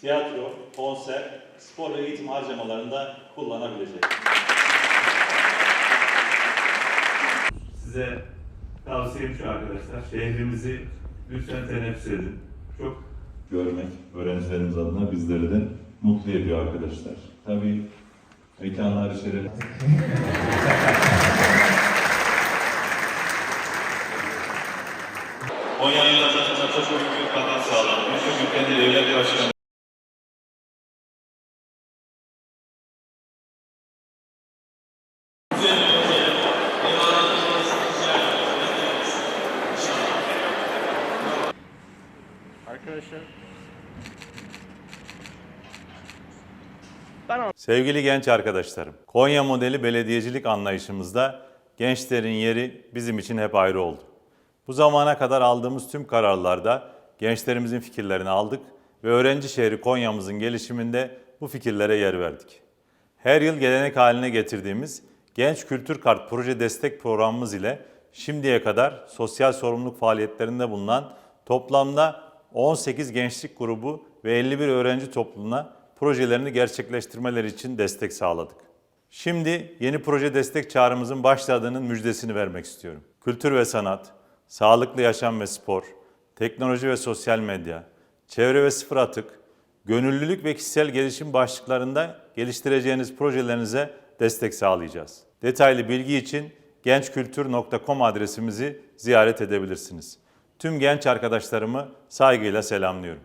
tiyatro, konser, spor ve eğitim harcamalarında kullanabilecek. Size tavsiyem şu arkadaşlar, şehrimizi lütfen teneffüs edin. Çok görmek öğrencilerimiz adına bizleri de mutlu ediyor arkadaşlar. Tabii mekanlar içeri Konya'nın kazanımına çok büyük bir sağladı. Birçok ülkenin devlet başkanı Arkadaşlar Sevgili genç arkadaşlarım, Konya modeli belediyecilik anlayışımızda gençlerin yeri bizim için hep ayrı oldu. Bu zamana kadar aldığımız tüm kararlarda gençlerimizin fikirlerini aldık ve öğrenci şehri Konya'mızın gelişiminde bu fikirlere yer verdik. Her yıl gelenek haline getirdiğimiz Genç Kültür Kart proje destek programımız ile şimdiye kadar sosyal sorumluluk faaliyetlerinde bulunan toplamda 18 gençlik grubu ve 51 öğrenci topluluğuna projelerini gerçekleştirmeleri için destek sağladık. Şimdi yeni proje destek çağrımızın başladığının müjdesini vermek istiyorum. Kültür ve sanat, sağlıklı yaşam ve spor, teknoloji ve sosyal medya, çevre ve sıfır atık, gönüllülük ve kişisel gelişim başlıklarında geliştireceğiniz projelerinize destek sağlayacağız. Detaylı bilgi için gençkültür.com adresimizi ziyaret edebilirsiniz. Tüm genç arkadaşlarımı saygıyla selamlıyorum.